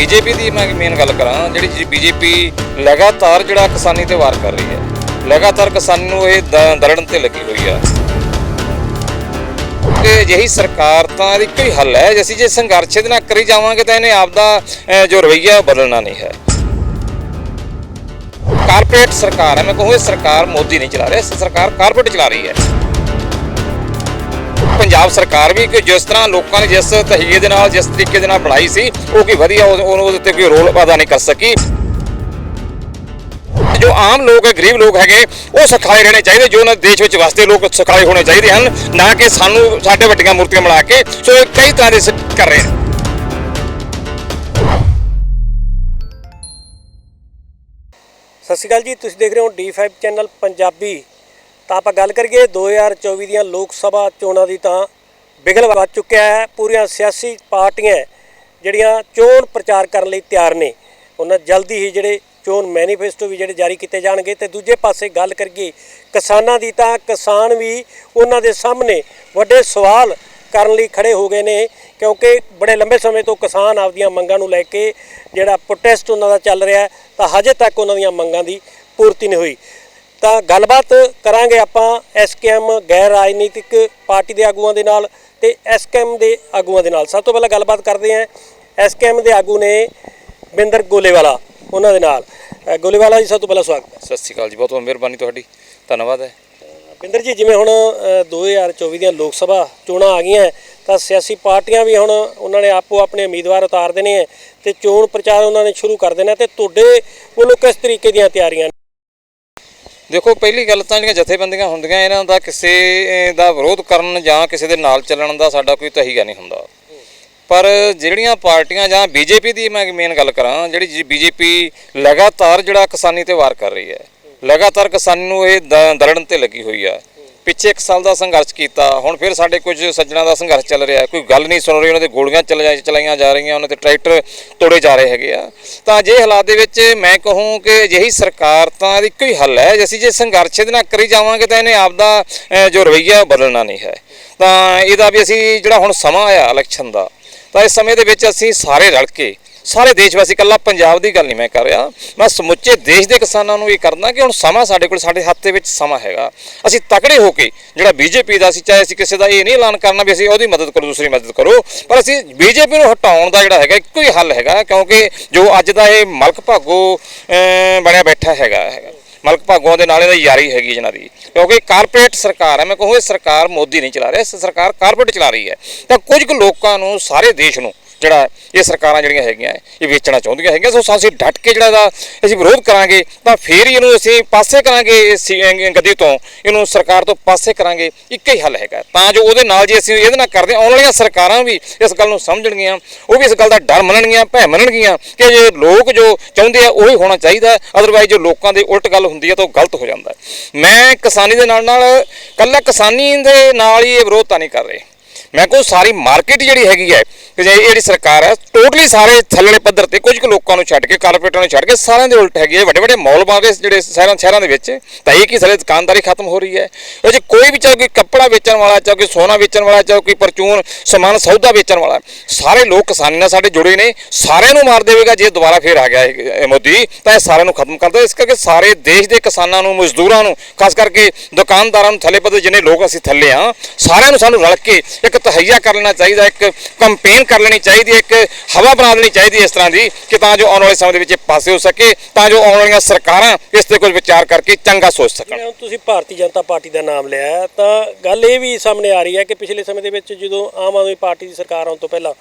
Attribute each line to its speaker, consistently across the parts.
Speaker 1: BJP ਦੀ ਮੈਂ main ਗੱਲ ਕਰਾਂ ਜਿਹੜੀ ਬੀਜੇਪੀ ਲਗਾਤਾਰ ਜਿਹੜਾ ਕਿਸਾਨੀ ਤੇ ਵਾਰ ਕਰ ਰਹੀ ਹੈ ਲਗਾਤਾਰ ਕਿਸਾਨ ਨੂੰ ਇਹ ਦਰੜਨ ਤੇ ਲੱਗੀ ਹੋਈ ਆ। ਕਿ ਜਿਹੀ ਸਰਕਾਰ ਤਾਂ ਇਹਦੀ ਕੋਈ ਹੱਲ ਹੈ ਜੇ ਅਸੀਂ ਜੇ ਸੰਘਰਸ਼ ਦੇ ਨਾਲ ਕਰੀ ਜਾਵਾਂਗੇ ਤਾਂ ਇਹਨੇ ਆਪਦਾ ਅਹ, ਜੋ ਰਵਈਆ ਬਦਲਣਾ ਨਹੀਂ ਹੈ। ਕਾਰਪੋਰੇਟ ਸਰਕਾਰ ਹੈ ਮੈਂ ਕਹੂੰ ਇਹ ਸਰਕਾਰ ਮੋਦੀ ਨਹੀਂ ਚਲਾ ਰਿਹਾ ਇਹ ਸਰਕਾਰ ਕਾਰਪੋਰੇਟ ਚਲਾ ਰਹੀ ਹੈ। ਪੰਜਾਬ ਸਰਕਾਰ ਵੀ ਕਿ ਜਿਸ ਤਰ੍ਹਾਂ ਲੋਕਾਂ ਨੇ ਜਿਸ ਤਹੀਏ ਦੇ ਨਾਲ, ਜਿਸ ਤਰੀਕੇ ਦੇ ਨਾਲ ਬਣਾਈ ਸੀ, ਉਹ ਕੀ ਵਧੀਆ ਉਹਦੇ ਤੇ ਕੋਈ ਰੋਲ ਅਦਾ ਨਹੀਂ ਕਰ ਸਕੀ। ਜੋ ਆਮ ਲੋਕ ਹੈ, ਗਰੀਬ ਲੋਕ ਹੈਗੇ, ਉਹ ਸਿਖਾਏ ਰਹਿਣੇ ਚਾਹੀਦੇ, ਜੋ ਉਹਨਾਂ ਦੇਸ਼ ਵਿੱਚ ਵਸਦੇ ਲੋਕ ਸਿਖਾਏ ਹੋਣੇ ਚਾਹੀਦੇ ਹਨ, ਨਾ ਕਿ ਸਾਨੂੰ ਸਾਡੇ ਵੱਡੀਆਂ ਮੂਰਤੀਆਂ ਬਣਾ ਕੇ, ਸੋ ਇਹ ਕਈ ਤਰ੍ਹਾਂ ਦੇ ਕਰ ਰਹੇ ਨੇ।
Speaker 2: ਸਤਿ ਸ਼੍ਰੀ ਅਕਾਲ ਜੀ, ਤੁਸੀਂ ਦੇਖ ਰਹੇ ਹੋ D5 ਚੈਨਲ ਪੰਜਾਬੀ। ਤਾਂ ਆਪਾਂ ਗੱਲ ਕਰੀਏ 2024 ਦੀਆਂ ਲੋਕ ਸਭਾ ਚੋਣਾਂ ਦੀ ਤਾਂ ਬਿਗਲ ਵੱਜ ਚੁੱਕਿਆ ਹੈ। ਪੂਰੀਆਂ ਸਿਆਸੀ ਪਾਰਟੀਆਂ ਜਿਹੜੀਆਂ ਚੋਣ ਪ੍ਰਚਾਰ ਕਰਨ ਲਈ ਤਿਆਰ ਨੇ, ਉਹਨਾਂ ਜਲਦੀ ਹੀ ਜਿਹੜੇ ਚੋਣ ਮੈਨੀਫੈਸਟੋ ਵੀ ਜਿਹੜੇ ਜਾਰੀ ਕੀਤੇ ਜਾਣਗੇ ਤੇ ਦੂਜੇ ਪਾਸੇ ਗੱਲ ਕਰੀਏ ਕਿਸਾਨਾਂ ਦੀ ਤਾਂ ਕਿਸਾਨ ਵੀ ਉਹਨਾਂ ਦੇ ਸਾਹਮਣੇ ਵੱਡੇ ਸਵਾਲ ਕਰਨ ਲਈ ਖੜੇ ਹੋ ਗਏ ਨੇ, ਕਿਉਂਕਿ ਬੜੇ ਲੰਬੇ ਸਮੇਂ ਤੋਂ ਕਿਸਾਨ ਆਪਦੀਆਂ ਮੰਗਾਂ ਨੂੰ ਲੈ ਕੇ ਜਿਹੜਾ ਪ੍ਰੋਟੈਸਟ ਉਹਨਾਂ ਦਾ ਚੱਲ ਰਿਹਾ ਤਾਂ ਹਜੇ ਤੱਕ ਉਹਨਾਂ ਦੀਆਂ ਮੰਗਾਂ ਦੀ ਪੂਰਤੀ ਨਹੀਂ ਹੋਈ। ਤਾਂ ਗੱਲਬਾਤ ਕਰਾਂਗੇ ਆਪਾਂ ਐਸਕੇਐਮ ਗੈਰ ਰਾਜਨੀਤਿਕ ਪਾਰਟੀ ਦੇ ਆਗੂਆਂ ਦੇ ਨਾਲ ਤੇ ਐਸਕੇਐਮ ਦੇ ਆਗੂਆਂ ਦੇ ਨਾਲ। ਸਭ ਤੋਂ ਪਹਿਲਾਂ ਗੱਲਬਾਤ ਕਰਦੇ ਹਾਂ ਐਸਕੇਐਮ ਦੇ ਆਗੂ ਨੇ ਬਿੰਦਰ ਗੋਲੇਵਾਲਾ ਉਹਨਾਂ ਦੇ ਨਾਲ। ਗੋਲੇਵਾਲਾ ਜੀ ਸਭ ਤੋਂ ਪਹਿਲਾਂ ਸਵਾਗਤ ਹੈ।
Speaker 1: ਸਤਿ ਸ਼੍ਰੀ ਅਕਾਲ ਜੀ ਬਹੁਤ ਬਹੁਤ ਮਿਹਰਬਾਨੀ ਤੁਹਾਡੀ। ਧੰਨਵਾਦ ਹੈ।
Speaker 2: ਬਿੰਦਰ ਜੀ ਜਿਵੇਂ ਹੁਣ ਅ, 2024 ਦੀਆਂ ਲੋਕ ਸਭਾ ਚੋਣਾਂ ਆ ਗਈਆਂ ਤਾਂ ਸਿਆਸੀ ਪਾਰਟੀਆਂ ਵੀ ਹੁਣ ਉਹਨਾਂ ਨੇ ਆਪੋ ਆਪਣੇ ਉਮੀਦਵਾਰ ਉਤਾਰ ਦੇਣੇ ਤੇ ਚੋਣ ਪ੍ਰਚਾਰ ਉਹਨਾਂ ਨੇ ਸ਼ੁਰੂ ਕਰ ਦੇਣਾ ਤੇ ਤੁਹਾਡੇ ਵੱਲੋਂ ਕਿਸ ਤਰੀਕੇ ਦੀਆਂ ਤਿਆਰੀਆਂ?
Speaker 1: ਦੇਖੋ, ਪਹਿਲੀ ਗੱਲ ਤਾਂ ਜਿਹੜੀਆਂ ਜਥੇਬੰਦੀਆਂ ਹੁੰਦੀਆਂ, ਇਹਨਾਂ ਦਾ ਕਿਸੇ ਦਾ ਵਿਰੋਧ ਕਰਨ ਜਾਂ ਕਿਸੇ ਦੇ ਨਾਲ ਚੱਲਣ ਦਾ ਸਾਡਾ ਕੋਈ ਤਹੀਗਾ ਨਹੀਂ ਹੁੰਦਾ। ਪਰ ਜਿਹੜੀਆਂ ਪਾਰਟੀਆਂ ਜਾਂ ਬੀਜੇਪੀ ਦੀ ਮੈਂ ਮੇਨ ਗੱਲ ਕਰਾਂ, ਜਿਹੜੀ ਬੀਜੇਪੀ ਲਗਾਤਾਰ ਜਿਹੜਾ ਕਿਸਾਨੀ ਤੇ ਵਾਰ ਕਰ ਰਹੀ ਹੈ, ਲਗਾਤਾਰ ਕਿਸਾਨੀ ਨੂੰ ਇਹ ਦ- ਦਰੜਨ ਤੇ ਲੱਗੀ ਹੋਈ ਆ ਪਿੱਛੇ 1 ਸਾਲ ਦਾ ਸੰਘਰਸ਼ ਕੀਤਾ, ਹੁਣ ਫਿਰ ਸਾਡੇ ਕੁਝ ਸੱਜਣਾ ਦਾ ਸੰਘਰਸ਼ ਚੱਲ ਰਿਹਾ ਕੋਈ ਗੱਲ ਨਹੀਂ ਸੁਣ ਰਹੀ, ਉਹਨਾਂ ਦੇ ਗੋਲੀਆਂ ਚੱਲ ਚਲਾਈਆਂ ਜਾ ਰਹੀਆਂ, ਉਹਨਾਂ ਦੇ ਟਰੈਕਟਰ ਤੋੜੇ ਜਾ ਰਹੇ ਹੈਗੇ ਆ। ਤਾਂ ਜੇ ਹਾਲਾਤ ਦੇ ਵਿੱਚ ਮੈਂ ਕਹੂੰ ਕਿ ਅਜਿਹੀ ਸਰਕਾਰ ਤਾਂ ਦੀ ਕੋਈ ਹੱਲ ਹੈ ਅਸੀਂ ਜੇ ਸੰਘਰਸ਼ ਦੇ ਨਾਲ ਕਰੀ ਜਾਵਾਂਗੇ ਤਾਂ ਇਹਨੇ ਆਪ ਦਾ ਜੋ ਰਵਈਆ ਉਹ ਬਦਲਣਾ ਨਹੀਂ ਹੈ। ਤਾਂ ਇਹਦਾ ਵੀ ਅਸੀਂ ਜਿਹੜਾ ਹੁਣ ਸਮਾਂ ਆਇਆ ਇਲੈਕਸ਼ਨ ਦਾ, ਤਾਂ ਇਸ ਸਮੇਂ ਦੇ ਵਿੱਚ ਅਸੀਂ ਸਾਰੇ ਰਲ ਕੇ ਸਾਰੇ ਦੇਸ਼ ਵਾਸੀ, ਇਕੱਲਾ ਪੰਜਾਬ ਦੀ ਗੱਲ ਨਹੀਂ ਮੈਂ ਕਰ ਰਿਹਾ। ਮੈਂ ਸਮੁੱਚੇ ਦੇਸ਼ ਦੇ ਕਿਸਾਨਾਂ ਨੂੰ ਇਹ ਕਰਦਾ ਕਿ ਹੁਣ ਸਮਾਂ ਸਾਡੇ ਕੋਲ, ਸਾਡੇ ਹੱਥ ਦੇ ਵਿੱਚ ਸਮਾਂ ਹੈਗਾ। ਅਸੀਂ ਤਕੜੇ ਹੋ ਕੇ ਜਿਹੜਾ ਬੀਜੇਪੀ ਦਾ ਸੀ, ਚਾਹੇ ਅਸੀਂ ਕਿਸੇ ਦਾ ਇਹ ਨਹੀਂ ਐਲਾਨ ਕਰਨਾ ਵੀ ਅਸੀਂ ਉਹਦੀ ਮਦਦ ਕਰੋ, ਦੂਸਰੀ ਮਦਦ ਕਰੋ, ਪਰ ਅਸੀਂ ਬੀਜੇਪੀ ਨੂੰ ਹਟਾਉਣ ਦਾ ਜਿਹੜਾ ਹੈਗਾ, ਇੱਕੋ ਹੀ ਹੱਲ ਹੈਗਾ, ਕਿਉਂਕਿ ਜੋ ਅੱਜ ਦਾ ਇਹ ਮਲਕ ਭਾਗੋ ਬਣਿਆ ਬੈਠਾ ਹੈਗਾ ਹੈਗਾ। ਮਲਕ ਭਾਗੋਆਂ ਦੇ ਨਾਲ ਇਹਦਾ ਯਾਰੀ ਹੈਗੀ ਜਿਹਨਾਂ ਦੀ। ਕਿਉਂਕਿ ਕਾਰਪੋਰੇਟ ਸਰਕਾਰ ਹੈ, ਮੈਂ ਕਹੂੰ ਇਹ ਸਰਕਾਰ ਮੋਦੀ ਨਹੀਂ ਚਲਾ ਰਿਹਾ ਇਹ ਸਰਕਾਰ ਕਾਰਪੋਰੇਟ ਚਲਾ ਰਹੀ ਹੈ। ਤਾਂ ਕੁਝ ਕੁ ਲੋਕਾਂ ਨੂੰ, ਸਾਰੇ ਦੇਸ਼ ਨੂੰ ਜਿਹੜਾ ਇਹ ਸਰਕਾਰਾਂ ਜਿਹੜੀਆਂ ਹੈਗੀਆਂ ਇਹ ਵੇਚਣਾ ਚਾਹੁੰਦੀਆਂ ਹੈਗੀਆਂ। ਸੋ ਅਸੀਂ ਡਟ ਕੇ ਜਿਹੜਾ ਦਾ ਅਸੀਂ ਵਿਰੋਧ ਕਰਾਂਗੇ ਤਾਂ ਫੇਰ ਹੀ ਇਹਨੂੰ ਅਸੀਂ ਪਾਸੇ ਕਰਾਂਗੇ ਗੱਦੀ ਤੋਂ। ਇਹਨੂੰ ਸਰਕਾਰ ਤੋਂ ਪਾਸੇ ਕਰਾਂਗੇ ਇੱਕ ਹੀ ਹੱਲ ਹੈਗਾ। ਤਾਂ ਜੋ ਉਹਦੇ ਨਾਲ ਜੇ ਅਸੀਂ ਇਹਦੇ ਨਾਲ ਕਰਦੇ ਹਾਂ, ਆਉਣ ਵਾਲੀਆਂ ਸਰਕਾਰਾਂ ਵੀ ਇਸ ਗੱਲ ਨੂੰ ਸਮਝਣਗੀਆਂ ਉਹ ਵੀ ਇਸ ਗੱਲ ਦਾ ਡਰ ਮੰਨਣਗੀਆਂ ਭੈ ਮੰਨਣਗੀਆਂ ਕਿ ਜੇ ਲੋਕ ਜੋ ਚਾਹੁੰਦੇ ਆ ਉਹੀ ਹੋਣਾ ਚਾਹੀਦਾ। ਅਦਰਵਾਈਜ਼ ਜੋ ਲੋਕਾਂ ਦੇ ਉਲਟ ਗੱਲ ਹੁੰਦੀ ਹੈ ਤਾਂ ਉਹ ਗਲਤ ਹੋ ਜਾਂਦਾ। ਮੈਂ ਕਿਸਾਨੀ ਦੇ ਨਾਲ ਨਾਲ ਕੱਲਾ ਕਿਸਾਨੀ ਦੇ ਨਾਲ ਹੀ ਇਹ ਵਿਰੋਧ ਤਾਂ ਨਹੀਂ ਕਰ ਰਹੇ। ਮੈਂ ਕੋ ਸਾਰੀ ਮਾਰਕੀਟ ਜਿਹੜੀ ਹੈਗੀ ਹੈ, ਕਿ ਇਹ ਜਿਹੜੀ ਸਰਕਾਰ ਹੈ ਟੋਟਲੀ ਸਾਰੇ ਥੱਲੜੇ ਪੱਧਰ ਤੇ ਕੁਝ ਕੁ ਲੋਕਾਂ ਨੂੰ ਛੱਡ ਕੇ ਕਾਰਪੋਰੇਟਾਂ ਨੂੰ ਛੱਡ ਕੇ, ਸਾਰਿਆਂ ਦੇ ਉਲਟ ਹੈਗੀ ਹੈ, ਵੱਡੇ ਵੱਡੇ ਮੋਲ ਬਣ ਗਏ ਜਿਹੜੇ ਸ਼ਹਿਰਾਂ ਸ਼ਹਿਰਾਂ ਦੇ ਵਿੱਚ, ਤਾਂ ਇਹ ਕੀ ਸਾਰੇ ਦੁਕਾਨਦਾਰੀ ਖਤਮ ਹੋ ਰਹੀ ਹੈ? ਉਹ ਜੇ ਕੋਈ ਵੀ ਚਾਹੇ ਕੋਈ ਕੱਪੜਾ ਵੇਚਣ ਵਾਲਾ, ਚਾਹੇ ਕੋਈ ਸੋਨਾ ਵੇਚਣ ਵਾਲਾ, ਚਾਹੇ ਕੋਈ ਪਰਚੂਨ ਸਮਾਨ, ਸੌਦਾ ਵੇਚਣ ਵਾਲਾ, ਸਾਰੇ ਲੋਕ ਕਿਸਾਨੀ ਨਾਲ ਸਾਡੇ ਜੁੜੇ ਨੇ, ਸਾਰਿਆਂ ਨੂੰ ਮਾਰ ਦੇਵੇਗਾ ਜੇ ਦੁਬਾਰਾ ਫੇਰ ਆ ਗਿਆ ਮੋਦੀ, ਤਾਂ ਇਹ ਸਾਰਿਆਂ ਨੂੰ ਖਤਮ ਕਰਦਾ ਇਸ ਕਰਕੇ ਸਾਰੇ ਦੇਸ਼ ਦੇ ਕਿਸਾਨਾਂ ਨੂੰ, ਮਜ਼ਦੂਰਾਂ ਨੂੰ, ਖਾਸ ਕਰਕੇ ਦੁਕਾਨਦਾਰਾਂ ਨੂੰ ਥੱਲੇ ਪੱਧਰ ਜਿੰਨੇ ਲੋਕ ਅਸੀਂ ਥੱਲੇ ਆ ਸਾਰਿਆਂ ਨੂੰ ਸਾਨੂੰ ਰਲ ਕੇ ਇੱਕ ਤਹਈਆ ਕਰ ਲੈਣਾ ਚਾਹੀਦਾ ਇੱਕ ਕੰਪੇਨ ਕਰ ਲੈਣੀ ਚਾਹੀਦੀ ਹੈ, ਇੱਕ ਹਵਾ ਬਣਾ ਲੈਣੀ ਚਾਹੀਦੀ ਇਸ ਤਰ੍ਹਾਂ ਦੀ ਕਿ ਤਾਂ ਜੋ ਆਉਣ ਵਾਲੇ ਸਮੇਂ ਦੇ ਵਿੱਚ ਇਹ ਪਾਸੇ ਹੋ ਸਕੇ ਤਾਂ ਜੋ ਆਉਣ ਵਾਲੀਆਂ ਸਰਕਾਰਾਂ ਇਸ ਤੇ ਕੁਝ ਵਿਚਾਰ ਕਰਕੇ ਚੰਗਾ ਸੋਚ ਸਕਣ।
Speaker 2: ਜਿਵੇਂ ਹੁਣ ਤੁਸੀਂ ਭਾਰਤੀ ਜਨਤਾ ਪਾਰਟੀ ਦਾ ਨਾਮ ਲਿਆ ਤਾਂ ਗੱਲ ਇਹ ਵੀ ਸਾਹਮਣੇ ਆ ਰਹੀ ਹੈ ਕਿ ਪਿਛਲੇ ਸਮੇਂ ਦੇ ਵਿੱਚ ਜਦੋਂ ਆਮ ਆਦਮੀ ਪਾਰਟੀ ਦੀ ਸਰਕਾਰ ਆਉਣ ਤੋਂ ਪਹਿਲਾਂ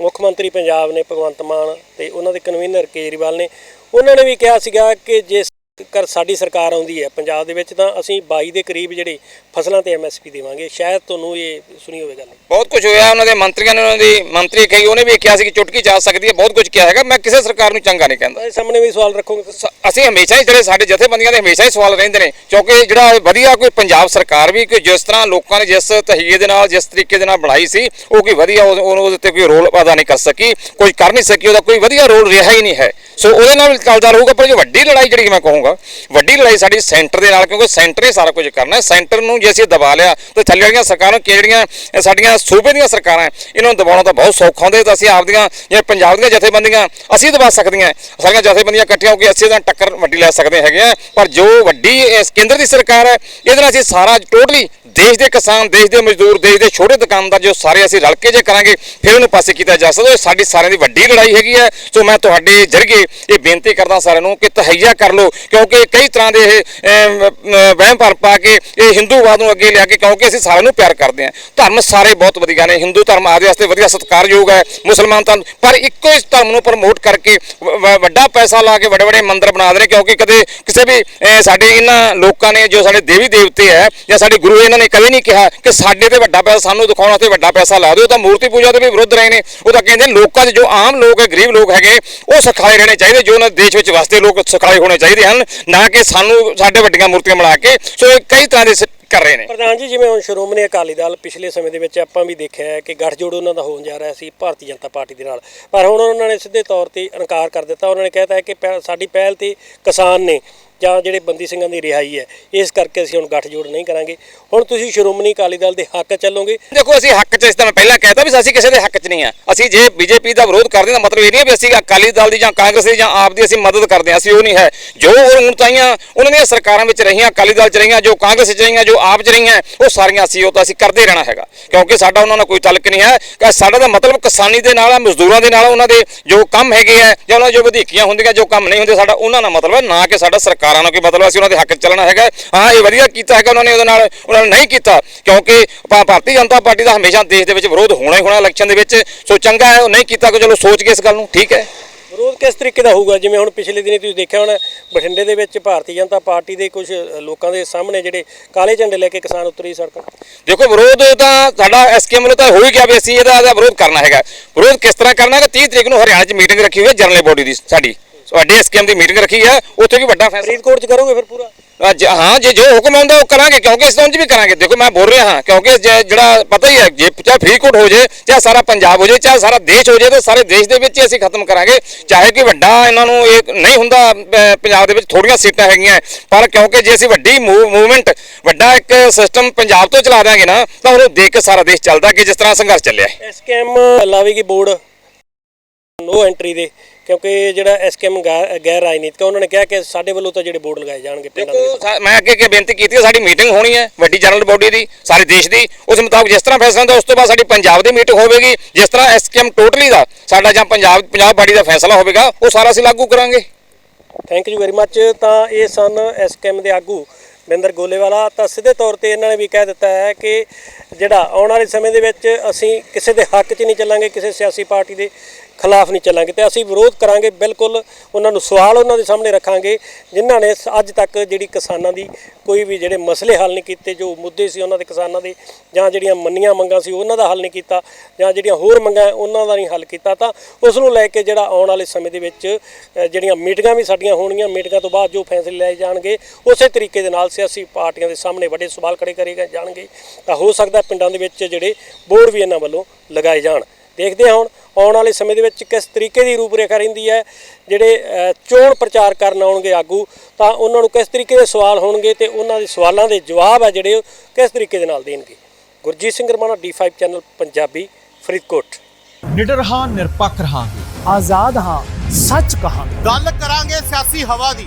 Speaker 2: ਮੁੱਖ ਮੰਤਰੀ ਪੰਜਾਬ ਨੇ ਭਗਵੰਤ ਮਾਨ ਤੇ ਉਹਨਾਂ ਦੇ ਕਨਵੀਨਰ ਕੇਜਰੀਵਾਲ ਨੇ ਉਹਨਾਂ ਨੇ ਵੀ ਕਿਹਾ ਸੀਗਾ ਕਿ ਜੇ ਕਰ ਸਾਡੀ ਸਰਕਾਰ ਆਉਂਦੀ ਹੈ ਪੰਜਾਬ ਦੇ ਵਿੱਚ ਤਾਂ ਅਸੀਂ 22 ਦੇ ਕਰੀਬ ਜਿਹੜੀ ਫਸਲਾਂ ਤੇ ਐਮਐਸਪੀ ਦੇਵਾਂਗੇ। ਸ਼ਾਇਦ ਤੁਹਾਨੂੰ ਇਹ ਸੁਣੀ ਹੋਵੇ ਗੱਲ।
Speaker 1: ਬਹੁਤ ਕੁਝ ਹੋਇਆ ਉਹਨਾਂ ਦੇ ਮੰਤਰੀਆਂ ਨੇ ਉਹਨਾਂ ਦੀ ਮੰਤਰੀ ਕਹੀ ਉਹਨੇ ਵੀ ਕਿਹਾ ਸੀ ਕਿ ਚੁਟਕੀ ਚੱਲ ਸਕਦੀ ਹੈ ਬਹੁਤ ਕੁਝ ਕਿਹਾ ਹੈਗਾ। ਮੈਂ ਕਿਸੇ ਸਰਕਾਰ ਨੂੰ ਚੰਗਾ ਨਹੀਂ ਕਹਿੰਦਾ।
Speaker 2: ਇਹ ਸਾਹਮਣੇ ਵੀ ਸਵਾਲ ਰੱਖੋਗੇ
Speaker 1: ਅਸੀਂ ਹਮੇਸ਼ਾ ਹੀ ਜਿਹੜੇ ਸਾਡੇ ਜਥੇਬੰਦੀਆਂ ਦੇ ਹਮੇਸ਼ਾ ਹੀ ਸਵਾਲ ਰਹਿੰਦੇ ਨੇ ਕਿਉਂਕਿ ਜਿਹੜਾ ਵਧੀਆ ਕੋਈ ਪੰਜਾਬ ਸਰਕਾਰ ਵੀ ਕਿ ਜਿਸ ਤਰ੍ਹਾਂ ਲੋਕਾਂ ਨੇ ਜਿਸ ਤਹੀਏ ਦੇ ਨਾਲ ਜਿਸ ਤਰੀਕੇ ਦੇ ਨਾਲ ਬਣਾਈ ਸੀ ਉਹ ਕੋਈ ਵਧੀਆ ਉਹਦੇ ਤੇ ਕੋਈ ਰੋਲ ਅਦਾ ਨਹੀਂ ਕਰ ਸਕੀ ਕੋਈ ਕਰ ਨਹੀਂ ਸਕੀ ਉਹਦਾ ਕੋਈ ਵਧੀਆ ਰੋਲ ਰਿਹਾ ਹੀ ਨਹੀਂ ਹੈ। ਸੋ ਉਹਦੇ ਨਾਲ ਚੱਲਦਾ ਰਹੂਗਾ ਪਰ ਜੋ ਵੱਡੀ ਲੜਾਈ ਜਿਹੜੀ ਮੈਂ ਕਹੂੰਗਾ ਵੱਡੀ ਲੜਾਈ ਸਾਡੀ ਸੈਂਟਰ ਦੇ ਨਾਲ, ਕਿਉਂਕਿ ਸੈਂਟਰ ਨੇ ਸਾਰਾ ਕੁਝ ਕਰਨਾ ਹੈ। ਸੈਂਟਰ ਨੂੰ ਜੇ ਅਸੀਂ ਦਬਾ ਲਿਆ, ਤਾਂ ਥੱਲੇ ਵਾਲੀਆਂ ਸਰਕਾਰਾਂ ਕਿਹੜੀਆਂ ਸਾਡੀਆਂ ਸੂਬੇ ਦੀਆਂ ਸਰਕਾਰਾਂ ਇਹਨਾਂ ਨੂੰ ਦਬਾਉਣਾ ਤਾਂ ਬਹੁਤ ਸੌਖਾ ਹੁੰਦਾ ਤਾਂ ਅਸੀਂ ਆਪਦੀਆਂ ਜਾਂ ਪੰਜਾਬ ਦੀਆਂ ਜਥੇਬੰਦੀਆਂ, ਅਸੀਂ ਦਬਾ ਸਕਦੀਆਂ ਸਾਰੀਆਂ ਜਥੇਬੰਦੀਆਂ ਇਕੱਠੀਆਂ ਹੋ ਕੇ ਅਸੀਂ ਇਹਦਾ ਟੱਕਰ ਵੱਡੀ ਲੈ ਸਕਦੇ ਹੈਗੇ ਆ। ਪਰ ਜੋ ਵੱਡੀ ਇਸ ਕੇਂਦਰ ਦੀ ਸਰਕਾਰ ਹੈ, ਇਹਦੇ ਨਾਲ ਅਸੀਂ ਸਾਰਾ ਟੋਟਲੀ ਦੇਸ਼ ਦੇ ਕਿਸਾਨ, ਦੇਸ਼ ਦੇ ਮਜ਼ਦੂਰ, ਦੇਸ਼ ਦੇ ਛੋਟੇ ਦੁਕਾਨਦਾਰ ਜੋ ਸਾਰੇ ਅਸੀਂ ਰਲ ਕੇ ਜੇ ਕਰਾਂਗੇ, ਫਿਰ ਉਹਨੂੰ ਪਾਸੇ ਕੀਤਾ ਜਾ ਸਕਦਾ। ਇਹ ਸਾਡੀ ਸਾਰਿਆਂ ਦੀ ਵੱਡੀ ਲੜਾਈ ਹੈਗੀ ਹੈ। ਸੋ ਮੈਂ ਤੁਹਾਡੇ ਜਰੀਏ ਇਹ ਬੇਨਤੀ ਕਰਦਾ ਸਾਰਿਆਂ ਨੂੰ ਕਿ ਤਹਈਆ ਕਰ ਲਓ, ਕਿਉਂਕਿ ਕਈ ਤਰ੍ਹਾਂ ਦੇ ਇਹ ਵਹਿਮ ਭਰ ਪਾ ਕੇ ਇਹ ਹਿੰਦੂਵਾਦ ਨੂੰ ਅੱਗੇ ਲਿਆ ਕੇ ਕਿਉਂਕਿ ਅਸੀਂ ਸਾਰਿਆਂ ਨੂੰ ਪਿਆਰ ਕਰਦੇ ਹਾਂ। ਧਰਮ ਸਾਰੇ ਬਹੁਤ ਵਧੀਆ ਨੇ। ਹਿੰਦੂ ਧਰਮ ਆਦੇ ਵਾਸਤੇ ਵਧੀਆ ਸਤਿਕਾਰਯੋਗ ਹੈ। ਮੁਸਲਮਾਨ ਧਰਮ, ਪਰ ਇੱਕੋ ਇਸ ਧਰਮ ਨੂੰ ਪ੍ਰਮੋਟ ਕਰਕੇ ਵੱਡਾ ਪੈਸਾ ਲਾ ਕੇ ਵੱਡੇ ਵੱਡੇ ਮੰਦਿਰ ਬਣਾ ਦੇ ਨੇ ਕਿਉਂਕਿ ਕਦੇ ਕਿਸੇ ਵੀ ਸਾਡੇ ਇਹਨਾਂ ਲੋਕਾਂ ਨੇ ਜੋ ਸਾਡੇ ਦੇਵੀ ਦੇਵਤੇ ਹੈ ਜਾਂ ਸਾਡੇ ਗੁਰੂ ਇਹਨਾਂ ਨੇ ਕਦੇ ਨਹੀਂ ਕਿਹਾ ਕਿ ਸਾਡੇ ਤੇ ਵੱਡਾ ਪੈਸਾ, ਸਾਨੂੰ ਦਿਖਾਉਣ ਵਾਸਤੇ ਵੱਡਾ ਪੈਸਾ ਲਾ ਦਿਓ। ਤਾਂ ਮੂਰਤੀ ਪੂਜਾ ਦੇ ਵੀ ਵਿਰੁੱਧ ਰਹੇ ਨੇ। ਉਹ ਤਾਂ ਕਹਿੰਦੇ ਲੋਕਾਂ 'ਚ ਜੋ ਆਮ ਲੋਕ ਹੈ, ਗਰੀਬ ਲੋਕ ਹੈਗੇ, ਉਹ ਸਿਖਾਏ ਰਹਿਣੇ ਚਾਹੀਦੇ, ਜੋ ਉਹਨਾਂ ਦੇਸ਼ ਵਿੱਚ ਵਸਦੇ ਲੋਕ ਸਿਖਾਏ ਹੋਣੇ ਚਾਹੀਦੇ ਹਨ, ਨਾ ਕਿ ਸਾਨੂੰ ਸਾਡੇ ਵੱਡੀਆਂ ਮੂਰਤੀਆਂ ਬਣਾ ਕੇ, ਸੋ ਕਈ ਤਰ੍ਹਾਂ ਦੇ ਕਰ ਰਹੇ ਨੇ।
Speaker 2: ਪ੍ਰਧਾਨ ਜੀ, ਜਿਵੇਂ ਹੁਣ ਸ਼੍ਰੋਮਣੀ ਅਕਾਲੀ ਦਲ ਪਿਛਲੇ ਸਮੇਂ ਦੇ ਵਿੱਚ ਆਪਾਂ ਵੀ ਦੇਖਿਆ ਹੈ ਕਿ ਗੱਠਜੋੜ ਉਹਨਾਂ ਦਾ ਹੋਣ ਜਾ ਰਿਹਾ ਸੀ ਭਾਰਤੀ ਜਨਤਾ ਪਾਰਟੀ ਦੇ ਨਾਲ। ਪਰ ਹੁਣ ਉਹਨਾਂ ਨੇ ਸਿੱਧੇ ਤੌਰ ਤੇ ਇਨਕਾਰ ਕਰ ਦਿੱਤਾ। ਉਹਨਾਂ ਨੇ ਕਹਿਤਾ ਹੈ ਕਿ ਪਹਿ- ਸਾਡੀ ਪਹਿਲ ਤੇ ਕਿਸਾਨ ਨੇ ਜਾਂ ਜਿਹੜੇ ਬੰਦੀ ਸਿੰਘਾਂ ਦੀ ਰਿਹਾਈ ਹੈ, ਇਸ ਕਰਕੇ ਅਸੀਂ ਹੁਣ ਗੱਠਜੋੜ ਨਹੀਂ ਕਰਾਂਗੇ। ਹੁਣ ਤੁਸੀਂ ਸ਼੍ਰੋਮਣੀ ਅਕਾਲੀ ਦਲ ਦੇ ਹੱਕ ਚੱਲੋਗੇ?
Speaker 1: ਦੇਖੋ, ਅਸੀਂ ਹੱਕ 'ਚ ਇਸ ਤਾਂ ਮੈਂ ਪਹਿਲਾਂ ਕਹਿਤਾ ਵੀ ਅਸੀਂ ਕਿਸੇ ਦੇ ਹੱਕ 'ਚ ਨਹੀਂ ਆ। ਅਸੀਂ ਜੇ ਬੀਜੇਪੀ ਦਾ ਵਿਰੋਧ ਕਰਦੇ ਤਾਂ ਮਤਲਬ ਇਹ ਨਹੀਂ ਹੈ ਵੀ ਅਸੀਂ ਅਕਾਲੀ ਦਲ ਦੀ ਜਾਂ ਕਾਂਗਰਸ ਦੀ ਜਾਂ ਆਪ ਦੀ ਅਸੀਂ ਮਦਦ ਕਰਦੇ ਹਾਂ। ਅਸੀਂ ਉਹ ਨਹੀਂ ਹੈ। ਜੋ ਹੁਣ ਤਾਈਆਂ, ਉਹਨਾਂ ਦੀਆਂ ਸਰਕਾਰਾਂ ਵਿੱਚ ਰਹੀਆਂ, ਅਕਾਲੀ ਦਲ 'ਚ ਰਹੀਆਂ, ਜੋ ਕਾਂਗਰਸ 'ਚ ਰਹੀਆਂ, ਜੋ ਆਪ 'ਚ ਰਹੀਆਂ, ਉਹ ਸਾਰੀਆਂ ਅਸੀਂ ਉਹ ਤਾਂ ਅਸੀਂ ਕਰਦੇ ਰਹਿਣਾ ਹੈਗਾ। ਕਿਉਂਕਿ ਸਾਡਾ ਉਹਨਾਂ ਨਾਲ ਕੋਈ ਤਾਲੁਕ ਨਹੀਂ ਹੈ। ਕਿ ਸਾਡਾ ਦਾ ਮਤਲਬ ਕਿਸਾਨੀ ਦੇ ਨਾਲ ਆ, ਮਜ਼ਦੂਰਾਂ ਦੇ ਨਾਲ ਉਹਨਾਂ ਦੇ ਜੋ ਕੰਮ ਹੈਗੇ ਆ, ਜਾਂ ਉਹਨਾਂ ਜੋ ਵਧੀਕੀਆਂ ਹੁੰਦੀਆਂ, ਜੋ ਕੰਮ ਨਹੀਂ ਹੁੰਦੇ, ਸਾਡਾ ਉਹਨਾਂ ਨਾਲ ਮਤਲਬ ਹੈ, ਨਾ ਕਿ ਸਾਡਾ ਸਰਕਾਰ ਨਾਲ ਕੋਈ ਮਤਲਬ ਅਸੀਂ ਉਹਨਾਂ ਦੇ ਹੱਕ 'ਚ ਚੱਲਣਾ ਹੈਗਾ। ਹਾਂ ਇਹ ਵਧੀਆ ਕੀਤਾ ਹੈਗਾ ਉਹਨਾਂ ਨੇ ਉਹਦੇ ਨਾਲ ਉਹਨਾਂ ਨੇ ਨਹੀਂ ਕੀਤਾ ਕਿਉਂਕਿ ਭਾਰਤੀ ਜਨਤਾ ਪਾਰਟੀ ਦਾ ਹਮੇਸ਼ਾ ਦੇਸ਼ ਦੇ ਵਿੱਚ ਵਿਰੋਧ ਹੋਣਾ ਹੀ ਹੋਣਾ ਇਲੈਕਸ਼ਨ ਦੇ ਵਿੱਚ ਸੋ ਚੰਗਾ ਹੈ ਉਹ ਨਹੀਂ ਕੀਤਾ ਕਿ ਚਲੋ ਸੋਚ ਕੇ ਇਸ ਗੱਲ ਨੂੰ ਠੀਕ ਹੈ।
Speaker 2: ਵਿਰੋਧ ਕਿਸ ਤਰੀਕੇ ਦਾ ਹੋਊਗਾ? ਜਿਵੇਂ ਹੁਣ ਪਿਛਲੇ ਦਿਨੀ ਤੁਸੀਂ ਦੇਖਿਆ ਹੋਣਾ ਬਠਿੰਡੇ ਦੇ ਵਿੱਚ ਭਾਰਤੀ ਜਨਤਾ ਪਾਰਟੀ ਦੇ ਕੁਝ ਲੋਕਾਂ ਦੇ ਸਾਹਮਣੇ ਜਿਹੜੇ ਕਾਲੇ ਝੰਡੇ ਲੈ ਕੇ ਕਿਸਾਨ ਉਤਰੀ ਸੜਕਾਂ।
Speaker 1: ਦੇਖੋ ਵਿਰੋਧ ਤਾਂ ਸਾਡਾ ਐਸਕੇਐਮ ਵੱਲੋਂ ਤਾਂ ਹੋ ਹੀ ਗਿਆ ਵੀ ਅਸੀਂ ਇਹਦਾ ਵਿਰੋਧ ਕਰਨਾ ਹੈਗਾ। ਵਿਰੋਧ ਕਿਸ ਤਰ੍ਹਾਂ ਕਰਨਾ ਹੈ ਕਿ 30 ਤਰੀਕ ਨੂੰ ਹਰਿਆਣਾ 'ਚ ਮੀਟਿੰਗ ਰੱਖੀ ਹੋਈ ਹੈ ਜਨਰਲ ਬੋਡੀ ਦੀ ਸਾਡੀ। ਸਾਡੇ ਐਸਕੇਐਮ ਦੀ ਮੀਟਿੰਗ ਰੱਖੀ ਹੈ ਉੱਥੇ ਵੀ ਵੱਡਾ ਫੈਸਲਾ।
Speaker 2: ਫਰੀਦਕੋਟ 'ਚ ਕਰੋਗੇ ਫਿਰ ਪੂਰਾ?
Speaker 1: ਅ, ਜ- ਹਾਂ ਜੇ ਜੋ ਹੁਕਮ ਆਉਂਦਾ ਉਹ ਕਰਾਂਗੇ ਕਿਉਂਕਿ ਇਸ ਤੋਂ ਵੀ ਕਰਾਂਗੇ। ਦੇਖੋ ਮੈਂ ਬੋਲ ਰਿਹਾ ਹਾਂ ਕਿਉਂਕਿ ਜਿਹੜਾ ਪਤਾ ਹੀ ਹੈ ਜੇ ਚਾਹੇ ਫਰੀਦਕੋਟ ਹੋ ਜੇ ਚਾਹੇ ਸਾਰਾ ਪੰਜਾਬ ਹੋ ਜੇ ਚਾਹੇ ਸਾਰਾ ਦੇਸ਼ ਹੋ ਜੇ ਤੇ ਸਾਰੇ ਦੇਸ਼ ਦੇ ਵਿੱਚ ਹੀ ਅਸੀਂ ਖਤਮ ਕਰਾਂਗੇ। ਚਾਹੇ ਕਿ ਵੱਡਾ ਇਹਨਾਂ ਨੂੰ ਇਹ ਨਹੀਂ ਹੁੰਦਾ ਪੰਜਾਬ ਦੇ ਵਿੱਚ ਥੋੜੀਆਂ ਸੀਟਾਂ ਹੈਗੀਆਂ ਪਰ ਕਿਉਂਕਿ ਜੇ ਅਸੀਂ ਵੱਡੀ ਮੂਵਮੈਂਟ ਵੱਡਾ ਇੱਕ ਸਿਸਟਮ ਪੰਜਾਬ ਤੋਂ ਚਲਾ ਦਿਆਂਗੇ ਨਾ ਤਾਂ ਉਹਨੂੰ ਦੇਖ ਕੇ ਸਾਰਾ ਦੇਸ਼ ਚੱਲਦਾ ਕਿ ਜਿਸ ਤਰ੍ਹਾਂ ਸੰਘਰਸ਼ ਚੱਲਿਆ
Speaker 2: ਐਸਕੇਐਮ ਲਾਵੇਗੀ ਬੋਰਡ। ਨੋ ਐਂਟਰੀ ਦੇ ਕਿਉਂਕਿ ਜਿਹੜਾ ਐਸਕੇਐਮ ਗੈਰ ਰਾਜਨੀਤਿਕ ਉਹਨਾਂ ਨੇ ਕਿਹਾ ਕਿ ਸਾਡੇ ਵੱਲੋਂ ਤਾਂ ਜਿਹੜੇ ਬੋਰਡ ਲਗਾਏ ਜਾਣਗੇ ਪਿੰਡਾਂ ਦੇ
Speaker 1: ਦੇਖੋ ਮੈਂ ਅੱਗੇ ਅੱਗੇ ਬੇਨਤੀ ਕੀਤੀ ਹੈ ਸਾਡੀ ਮੀਟਿੰਗ ਹੋਣੀ ਹੈ ਵੱਡੀ ਜਨਰਲ ਬੋਡੀ ਦੀ ਸਾਰੇ ਦੇਸ਼ ਦੀ ਉਸ ਮੁਤਾਬਕ ਜਿਸ ਤਰ੍ਹਾਂ ਫੈਸਲਾ ਹੁੰਦਾ ਉਸ ਤੋਂ ਬਾਅਦ ਸਾਡੀ ਪੰਜਾਬ ਦੀ ਮੀਟਿੰਗ ਹੋਵੇਗੀ ਜਿਸ ਤਰ੍ਹਾਂ ਐਸਕੇਐਮ ਟੋਟਲੀ ਦਾ ਸਾਡਾ ਜਾਂ ਪੰਜਾਬ ਪੰਜਾਬ ਬਾਡੀ ਦਾ ਫੈਸਲਾ ਹੋਵੇਗਾ ਉਹ ਸਾਰਾ ਅਸੀਂ ਲਾਗੂ ਕਰਾਂਗੇ।
Speaker 2: ਥੈਂਕ ਯੂ ਵੈਰੀ ਮੱਚ ਤਾਂ ਇਹ ਸਨ ਐਸਕੇਐਮ ਦੇ ਆਗੂ ਬਿੰਦਰ ਗੋਲੇਵਾਲਾ। ਤਾਂ ਸਿੱਧੇ ਤੌਰ ਤੇ ਇਹਨਾਂ ਨੇ ਵੀ ਕਹਿ ਦਿੱਤਾ ਹੈ ਕਿ ਜਿਹੜਾ ਆਉਣ ਵਾਲੇ ਸਮੇਂ ਦੇ ਵਿੱਚ ਅਸੀਂ ਕਿਸੇ ਦੇ ਹੱਕ 'ਚ ਨਹੀਂ ਚੱਲਾਂਗੇ ਕਿਸੇ ਸਿਆਸੀ ਪਾਰਟੀ ਦੇ। ਖਿਲਾਫ ਨਹੀਂ ਚੱਲਾਂਗੇ ਤੇ ਅਸੀਂ ਵਿਰੋਧ ਕਰਾਂਗੇ ਬਿਲਕੁਲ, ਉਹਨਾਂ ਨੂੰ ਸਵਾਲ ਉਹਨਾਂ ਦੇ ਸਾਹਮਣੇ ਰੱਖਾਂਗੇ, ਜਿਨ੍ਹਾਂ ਨੇ ਅੱਜ ਤੱਕ ਜਿਹੜੀ ਕਿਸਾਨਾਂ ਦੀ ਕੋਈ ਵੀ ਜਿਹੜੇ ਮਸਲੇ ਹੱਲ ਨਹੀਂ ਕੀਤੇ, ਜੋ ਮੁੱਦੇ ਸੀ ਉਹਨਾਂ ਦੇ ਕਿਸਾਨਾਂ ਦੇ, ਜਾਂ ਜਿਹੜੀਆਂ ਮੰਨੀਆਂ ਮੰਗਾਂ ਸੀ ਉਹਨਾਂ ਦਾ ਹੱਲ ਨਹੀਂ ਕੀਤਾ, ਜਾਂ ਜਿਹੜੀਆਂ ਹੋਰ ਮੰਗਾਂ ਉਹਨਾਂ ਦਾ ਨਹੀਂ ਹੱਲ ਕੀਤਾ, ਤਾਂ ਉਸ ਨੂੰ ਲੈ ਕੇ ਜਿਹੜਾ ਆਉਣ ਵਾਲੇ ਸਮੇਂ ਦੇ ਵਿੱਚ ਜਿਹੜੀਆਂ ਮੀਟਿੰਗਾਂ ਵੀ ਸਾਡੀਆਂ ਹੋਣਗੀਆਂ, ਮੀਟਿੰਗਾਂ ਤੋਂ ਬਾਅਦ ਜੋ ਫੈਸਲੇ ਲਏ ਜਾਣਗੇ, ਉਸੇ ਤਰੀਕੇ ਦੇ ਨਾਲ ਸਿਆਸੀ ਪਾਰਟੀਆਂ ਦੇ ਸਾਹਮਣੇ ਵੱਡੇ ਸਵਾਲ ਖੜੇ ਕਰੇ ਜਾਣਗੇ, ਤਾਂ ਹੋ ਸਕਦਾ ਪਿੰਡਾਂ ਦੇ ਵਿੱਚ ਜਿਹੜੇ ਬੋਰਡ ਵੀ ਇਹਨਾਂ ਵੱਲੋਂ ਲਗਾਏ ਜਾਣ। ਦੇਖਦੇ ਹਾਂ ਹੁਣ ਆਉਣ ਵਾਲੇ ਸਮੇਂ ਦੇ ਵਿੱਚ ਕਿਸ ਤਰੀਕੇ ਦੀ ਰੂਪਰੇਖਾ ਰਹਿੰਦੀ ਹੈ ਜਿਹੜੇ ਚੋਣ ਪ੍ਰਚਾਰ ਕਰਨ ਆਉਣਗੇ ਆਗੂ ਤਾਂ ਉਹਨਾਂ ਨੂੰ ਕਿਸ ਤਰੀਕੇ ਦੇ ਸਵਾਲ ਹੋਣਗੇ ਤੇ ਉਹਨਾਂ ਦੇ ਸਵਾਲਾਂ ਦੇ ਜਵਾਬ ਹੈ ਜਿਹੜੇ ਉਹ ਕਿਸ ਤਰੀਕੇ ਦੇ ਨਾਲ ਦੇਣਗੇ। Gurjeet Singh Ramana D5 channel Punjabi Faridkot.
Speaker 3: ਨਿਡਰ ਹਾਂ ਨਿਰਪੱਖ ਰਹਾਂਗੇ।
Speaker 4: ਆਜ਼ਾਦ ਹਾਂ ਸੱਚ ਕਹਾਂਗੇ।
Speaker 5: ਗੱਲ ਕਰਾਂਗੇ ਸਿਆਸੀ ਹਵਾ ਦੀ।